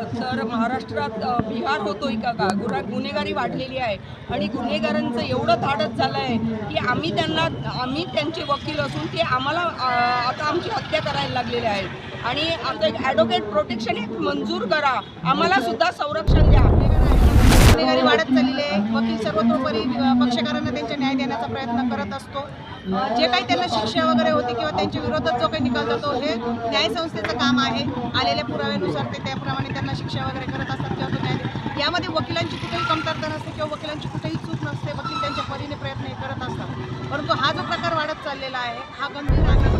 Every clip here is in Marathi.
तर महाराष्ट्रात बिहार होतोय का का? गुन्हा गुन्हेगारी वाढलेली आहे. आणि गुन्हेगारांचं एवढं धाडस झालं आहे की आम्ही त्यांना आम्ही त्यांचे वकील असून ते आम्हाला आता आमची हत्या करायला लागलेली आहे. आणि आमचं एक ॲडव्होकेट प्रोटेक्शन एक मंजूर करा. आम्हाला सुद्धा संरक्षण द्या. गुन्हेगारी वाढत चाललेली वकील सर्वतोपरी पक्षकारांना त्यांचा न्याय देण्याचा प्रयत्न करत असतो. जे काही त्यांना शिक्षा वगैरे होती किंवा त्यांच्या विरोधात जो काही निकाल जातो हे न्यायसंस्थेचं काम आहे. आलेल्या पुराव्यानुसार ते त्याप्रमाणे त्यांना शिक्षा वगैरे करत असतात किंवा तो न्याय यामध्ये वकिलांची कुठेही कमतरता नसते किंवा वकिलांची कुठेही चूक नसते. वकील त्यांच्या परीने प्रयत्न हे करत असतात. परंतु हा जो प्रकार वाढत चाललेला आहे हा गंभीर आहे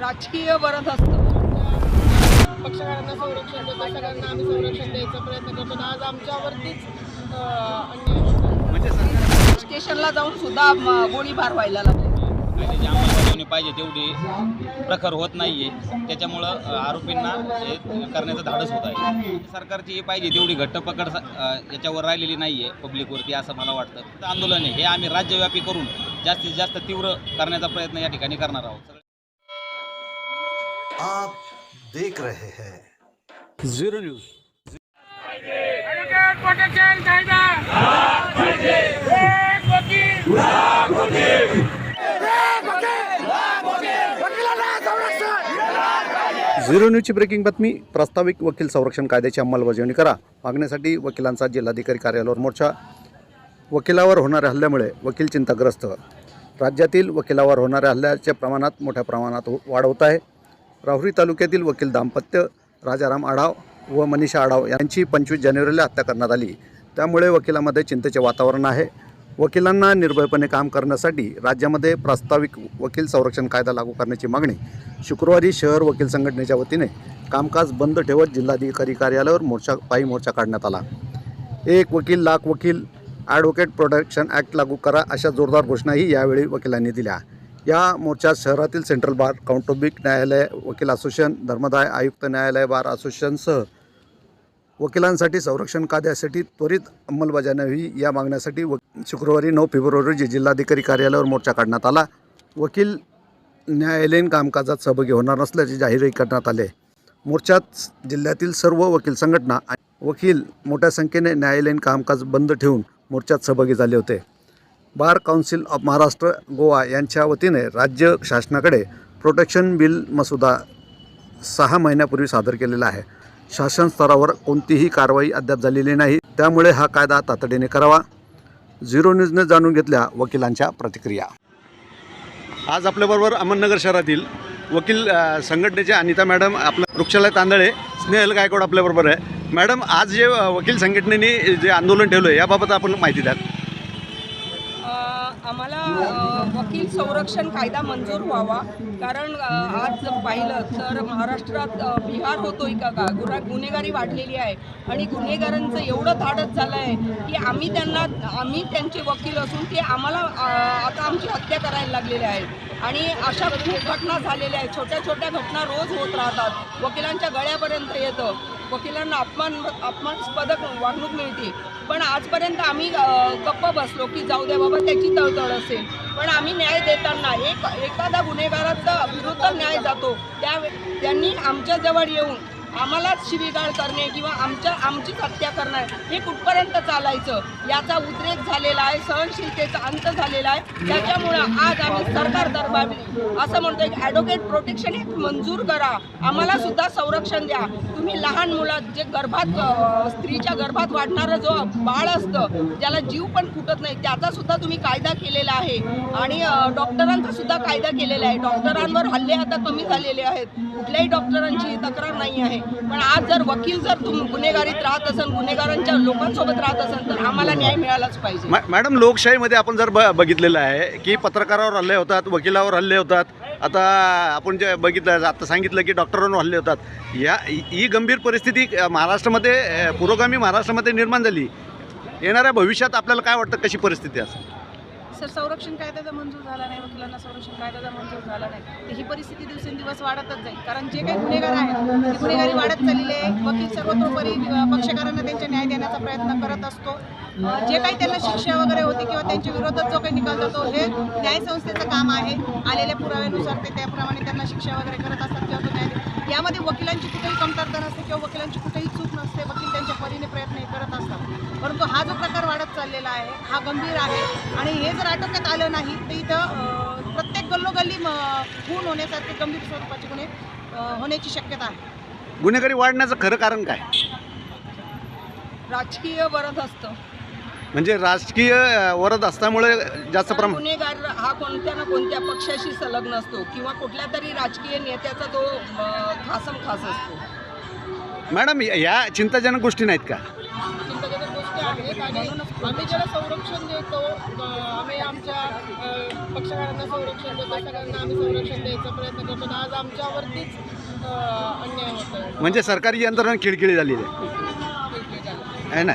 राजकीय वरद असतं. पक्षकारांना संरक्षण देतो सगळ्यांना आम्ही संरक्षण द्यायचा प्रयत्न करतो. आज आमच्यावरतीच अन्याय होतो. स्टेशनला जाऊन सुद्धा गोळीबार व्हायला लागले. कायद्याची अंमलबजावणी पाहिजे तेवढी प्रखर होत नाहीये. त्याच्यामुळं अ, आरोपींना हे करण्याचं धाडस होत आहे. सरकारची ही पाहिजे तेवढी घट्ट पकड याच्यावर राहिलेली नाहीये पब्लिकवरती असं मला वाटतं. तर आंदोलन आहे. हे आम्ही राज्यव्यापी करून जास्तीत जास्त तीव्र करण्याचा प्रयत्न या ठिकाणी करणार आहोत. देख रहे हैं। झिरो न्यूज झिरो न्यूजची ब्रेकिंग बातमी. प्रस्ताविक वकील संरक्षण कायद्याची अंमलबजावणी करा. मागण्यासाठी वकिलांचा जिल्हाधिकारी कार्यालयावर मोर्चा. वकिलावर होणाऱ्या हल्ल्यामुळे वकील चिंताग्रस्त. राज्यातील वकिलावर होणाऱ्या हल्ल्याच्या प्रमाणात मोठ्या प्रमाणात वाढ होत आहे. राहुरी तालुक्यातील वकील दाम्पत्य राजाराम आढाव व मनीषा आढाव यांची पंचवीस जानेवारीला हत्या करण्यात आली. त्यामुळे वकिलामध्ये चिंतेचे वातावरण आहे. वकिलांना निर्भयपणे काम करण्यासाठी राज्यामध्ये प्रास्ताविक वकील संरक्षण कायदा लागू करण्याची मागणी शुक्रवारी शहर वकील संघटनेच्या वतीने कामकाज बंद ठेवत जिल्हाधिकारी कार्यालयावर मोर्चा पायी मोर्चा काढण्यात आला. एक वकील लाख वकील ॲडव्होकेट प्रोटेक्शन ॲक्ट लागू करा अशा जोरदार घोषणाही यावेळी वकिलांनी दिल्या. या मोर्चात शहरातील सेंट्रल बार कौटुंबिक न्यायालय वकील असोसिएशन धर्मदाय आयुक्त न्यायालय बार असोसिएशनसह वकिलांसाठी संरक्षण कायद्यासाठी त्वरित अंमलबजावणी व्हावी या मागण्यासाठी व शुक्रवारी नऊ फेब्रुवारी रोजी जिल्हाधिकारी कार्यालयावर मोर्चा काढण्यात आला. वकील न्यायालयीन कामकाजात सहभागी होणार नसल्याचे जाहीरही करण्यात आले मोर्चात जिल्ह्यातील सर्व वकील संघटना वकील मोठ्या संख्येने न्यायालयीन कामकाज बंद ठेवून मोर्चात सहभागी झाले होते. Bar council of Maharashtra Goa यांच्या वतीने राज्य शासनाकडे प्रोटेक्शन बिल मसुदा सहा महिन्यापूर्वी सादर केलेला आहे. शासन स्तरावर कोणतीही कारवाई अद्याप झालेली नाही. त्यामुळे हा कायदा तातडीने करावा. झिरो न्यूजने जाणून घेतल्या वकिलांच्या प्रतिक्रिया. आज आपल्याबरोबर अहमदनगर शहरातील वकील संघटनेचे अनिता मॅडम आपलं वृक्षालय तांदळे स्नेहल गायकवाड आपल्याबरोबर आहे. मॅडम आज जे वकील संघटनेने जे आंदोलन ठेवलं आहे याबाबत आपण माहिती द्या आम्हाला वकील संरक्षण कायदा मंजूर व्हावा. कारण आज जर पाहिलं तर महाराष्ट्रात बिहार होतोय का का? गुन्हा गुन्हेगारी वाढलेली आहे. आणि गुन्हेगारांचं एवढं धाडस झालं आहे की आम्ही त्यांना आम्ही त्यांचे वकील असून ते आम्हाला आता आमची हत्या करायला लागलेले आहेत. आणि अशा खूप घटना झालेल्या आहेत. छोट्या छोट्या घटना रोज होत राहतात. वकिलांच्या गळ्यापर्यंत येतं. वकिलांना अपमान अपमानस्पदक वागणूक मिळते. पण आजपर्यंत आम्ही गप्प बसलो की जाऊ द्या बाबा त्याची तळतळ असेल. पण आम्ही न्याय देताना एक एखादा गुन्हेगाराचा विरुद्ध न्याय जातो. त्या त्यांनी आमच्याजवळ येऊन आम्हालाच शिवीगाळ करणे किंवा आमच्या आमचीच हत्या करणं हे कुठपर्यंत चालायचं? याचा उद्रेक झालेला आहे सहनशीलतेचा अंत झालेला आहे. त्याच्यामुळं आज आम्ही सरकार दरबारी असं म्हणतो की ॲडव्होकेट प्रोटेक्शन एक मंजूर करा. आम्हाला सुद्धा संरक्षण द्या. तुम्ही लहान मुलं जे गर्भात स्त्रीच्या गर्भात वाढणारं जो बाळ असतं ज्याला जीव पण फुटत नाही त्याचा सुद्धा तुम्ही कायदा केलेला आहे. आणि डॉक्टरांचा सुद्धा कायदा केलेला आहे. डॉक्टरांवर हल्ले आता कमी झालेले आहेत. कुठल्याही डॉक्टरांची तक्रार नाही आहे. पण आज जर वकील जर तुम गुन्हेगारीत राहत असेल गुन्हेगारांच्या लोकांसोबत राहत असेल तर आम्हाला न्याय मिळालाच पाहिजे. मॅ- मॅडम लोकशाहीमध्ये आपण जर ब बघितलेलं आहे की पत्रकारावर हल्ले होतात वकिलावर हल्ले होतात. आता आपण जे बघितलं आता सांगितलं की डॉक्टरांवर हल्ले होतात. या ही ही गंभीर परिस्थिती अ, महाराष्ट्रामध्ये अ, पुरोगामी महाराष्ट्रामध्ये निर्माण झाली. येणाऱ्या भविष्यात आपल्याला काय वाटतं कशी परिस्थिती असेल? सर संरक्षण कायद्याचा मंजूर झाला नाही वकिलांना संरक्षण कायद्याचा मंजूर झाला नाही. तर ही परिस्थिती दिवसेंदिवस वाढतच जाईल. कारण जे काही गुन्हेगार आहेत ते गुन्हेगारी वाढत चाललेले आहे वकील सर्वतोपरी पक्षकारांना त्यांचा न्याय देण्याचा प्रयत्न करत असतो. जे काही त्यांना शिक्षा वगैरे होती किंवा त्यांच्या विरोधात जो काही निकाल जातो हे न्यायसंस्थेचं काम आहे. आलेल्या पुराव्यानुसार ते त्याप्रमाणे त्यांना शिक्षा वगैरे करत असतात किंवा तो न्याय यामध्ये वकिलांची कुठेही कमतरता नसते किंवा वकिलांची कुठेही चूक नसते वकील त्यांच्या परीने प्रयत्न हे करत असतात. परंतु हा जो प्रकार वाढत चाललेला आहे हा गंभीर आहे आणि हे जर आटोक्यात आलं नाही तर इथं प्रत्येक गल्लोगल्ली म, खून होण्यासारखे गंभीर स्वरूपाचे गुन्हे होण्याची शक्यता आहे. गुन्हेगारी वाढण्याचं खरं कारण काय? राजकीय बरंच असतं. म्हणजे राजकीय वरद असल्यामुळे जास्त प्रमाण गुन्हेगार हा कोणत्या ना कोणत्या पक्षाशी संलग्न असतो किंवा कुठल्या तरी राजकीय नेत्याचा तो खासम खास असतो? मॅडम या चिंताजनक गोष्टी नाहीत का? चिंताजनक गोष्टी आहेत आणि आम्ही ज्याला संरक्षण देतो आम्ही आमच्या पक्षकारांना संरक्षण देतो सगळ्यांना आम्ही संरक्षण द्यायचा प्रयत्न करतो. आज आमच्यावरतीच अन्याय होतो म्हणजे सरकारी यंत्रणा खिळखिळी झालेली आहे. ना?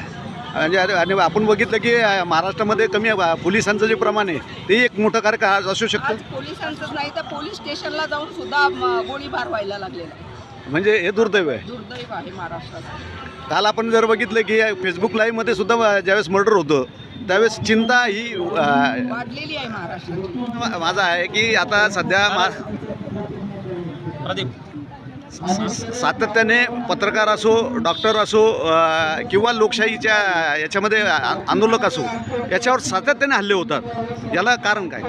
म्हणजे आणि आणि आपण बघितलं की महाराष्ट्रामध्ये कमी पोलिसांचं जे प्रमाण आहे ते एक मोठं आज असू शकतं? आज पोलिसांचंच नाही तर पोलीस स्टेशनला जाऊन सुद्धा गोळीबार व्हायला लागलेला आहे. म्हणजे हे दुर्दैव आहे? दुर्दैव आहे महाराष्ट्राचं. काल आपण जर बघितलं की फेसबुक लाईव्हमध्ये सुद्धा ज्यावेळेस मर्डर होतं त्यावेळेस चिंता ही वाढलेली आहे महाराष्ट्राची. मा- माझा आहे की आता सध्या मा प्रदीप सातत्याने पत्रकार असो डॉक्टर असो किंवा लोकशाहीच्या याच्यामध्ये आ- आंदोलक असो याच्यावर सातत्याने हल्ले होतात. याला कारण काय?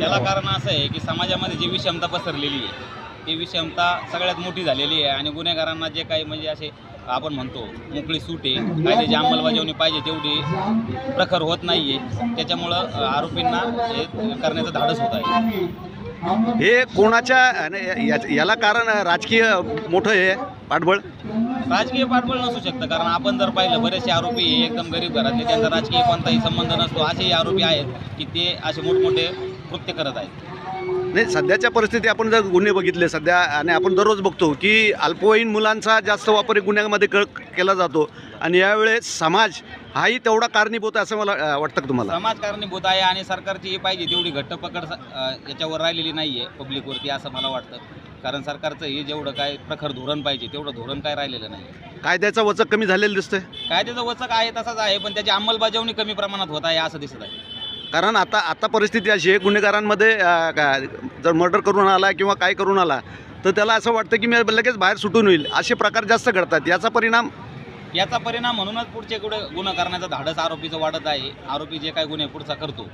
याला कारण असं आहे की समाजामध्ये जी विषमता पसरलेली आहे ती विषमता सगळ्यात मोठी झालेली आहे आणि गुन्हेगारांना जे काही म्हणजे असे आपण म्हणतो मोकळी सुटे कायद्याची अंमलबजावणी पाहिजे तेवढी प्रखर होत नाही आहे त्याच्यामुळं आरोपींना हे करण्याचं धाडस होत आहे. हे कोणाच्या याला कारण राजकीय मोठं आहे पाठबळ? राजकीय पाठबळ नसू शकतं कारण आपण जर पाहिलं बरेचसे आरोपी हे एकदम गरीब घरातले त्यांचा राजकीय कोणताही संबंध नसतो. असेही आरोपी आहेत की ते असे मोठमोठे कृत्य करत आहेत. नाही सध्याच्या परिस्थिती आपण जर गुन्हे बघितले सध्या आणि आपण दररोज बघतो की अल्पवयीन मुलांचा जास्त वापर गुन्ह्यामध्ये क केला जातो. आणि यावेळेस समाज हाही तेवढा कारणीभूत आहे असं मला अ, वाटतं का तुम्हाला? समाज कारणीभूत आहे आणि सरकारची ही पाहिजे तेवढी घट्ट पकड स- अ, याच्यावर राहिलेली नाही आहे पब्लिकवरती असं मला वाटतं. कारण सरकारचं हे जेवढं काय प्रखर धोरण पाहिजे तेवढं धोरण काय राहिलेलं नाही. कायद्याचा वचक कमी झालेलं दिसतंय? कायद्याचं वचक आहे तसाच आहे पण त्याची अंमलबजावणी कमी प्रमाणात होत आहे असं दिसत आहे. कारण आता आता परिस्थिती अशी आहे गुन्हेगारांमध्ये अ, का- जर मर्डर करून आला किंवा काय करून आला तर त्याला असं वाटतं की मी लगेच बाहेर सुटून होईल असे प्रकार जास्त घडतात. याचा परिणाम याचा परिणाम म्हणूनच पुढचे गुन्हे गुन्हा करण्याचं धाडस आरोपीचं वाढत आहे. आरोपी जे काय गुन्हे पुढचा करतो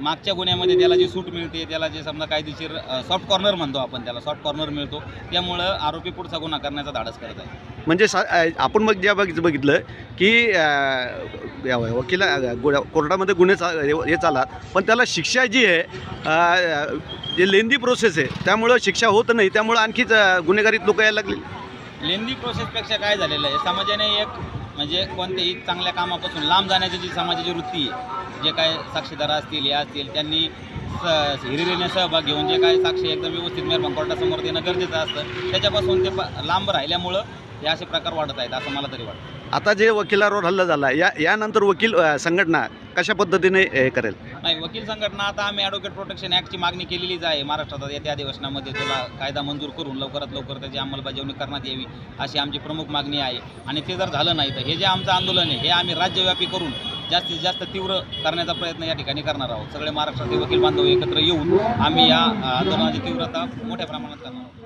मागच्या गुन्ह्यामध्ये त्याला जी सूट मिळते त्याला जे समजा कायदेशीर सॉफ्ट कॉर्नर म्हणतो आपण त्याला सॉफ्ट कॉर्नर मिळतो. त्यामुळं आरोपी पुढचा गुन्हा करण्याचा धाडस करत आहे. म्हणजे सा आपण मग ज्या बघ बघितलं की अ, वकिला गु- कोर्टामध्ये गुन्हे चा हे चालतात पण त्याला शिक्षा जी आहे जे लेंदी प्रोसेस आहे त्यामुळं शिक्षा होत नाही त्यामुळं आणखीच गुन्हेगारीत लोक यायला लागली लेंदी प्रोसेसपेक्षा काय झालेलं आहे? समाजाने एक म्हणजे कोणत्याही चांगल्या कामापासून लांब जाण्याची जी समाजाची वृत्ती आहे जे काय साक्षीदार असतील हे असतील त्यांनी स हिरिरीने सहभाग घेऊन जे काय साक्षी एकदम व्यवस्थित निर्माण कोर्टासमोर देणं गरजेचं असतं. त्याच्यापासून ते लांब राहिल्यामुळं हे असे प्रकार वाढत आहेत असं मला तरी वाटतं. आता जे वकिलावर हल्ला झाला या यानंतर वकील संघटना कशा पद्धतीने हे करेल? नाही वकील संघटना आता आम्ही ॲडव्होकेट प्रोटेक्शन ॲक्टची मागणी केलेलीच आहे. महाराष्ट्रात येत्या अधिवेशनामध्ये त्याला कायदा मंजूर करून लवकरात लवकर त्याची अंमलबजावणी करण्यात यावी अशी आमची प्रमुख मागणी आहे. आणि ते जर झालं नाही तर हे जे आमचं आंदोलन आहे हे आम्ही राज्यव्यापी करून जास्तीत जास्त तीव्र करण्याचा प्रयत्न या ठिकाणी करणार आहोत. सगळे महाराष्ट्रातील वकील बांधव एकत्र येऊन आम्ही या आंदोलनाची तीव्रता मोठ्या प्रमाणात करणार आहोत.